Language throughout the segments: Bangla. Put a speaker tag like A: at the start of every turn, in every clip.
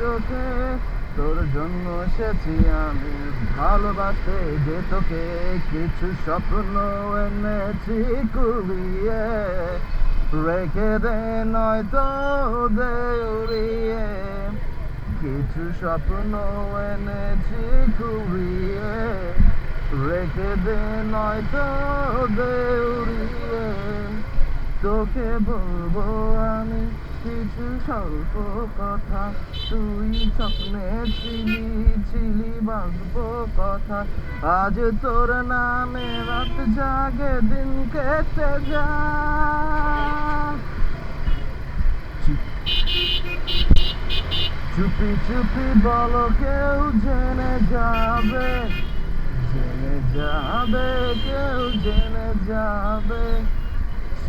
A: চোখে। তোর জন্য এসেছি আমি। ভালোবাসতে যে তোকে কিছু স্বপ্ন এনেছি কুড়িয়ে। রেখে দে, নয়তো দে উড়িয়ে। কিছু স্বপ্ন এনেছি কুড়িয়ে। রেখে দে, নয়তো দে উড়িয়ে। তোকে বলব আমি কিছু স্বল্প কথা। তুই স্বপ্নে ছিলি ছিলি, বাঁচবো কথা। আজ তোর নামে রাত জাগে, দিন কেটে যা চুপি চুপি বলো, কেউ জেনে যাবে। জেনে যাবে, কেউ জেনে যাবে।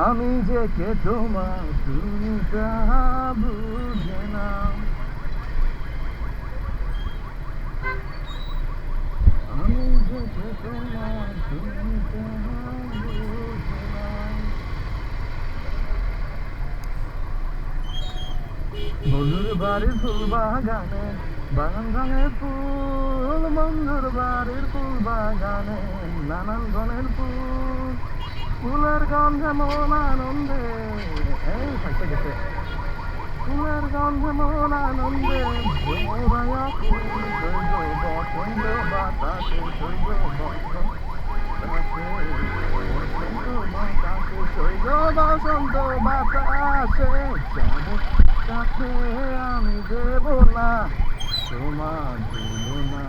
A: আমি যে কে তোমার তুমি তাহা বুঝে না আমি তোমার তুমি বুঝে না বন্ধুর বাড়ির ফুল বাগানে বাগান রঙের ফুল, বন্ধুর বাড়ির ফুল বাগানে নানান ধরনের ফুল ফুলের গন্ধে মন আনন্দে থাকতে গেছে ফুলের গন্ধে মন আনন্দে বসন্ত বাতাসে আমি দেব না তোমার তুলনা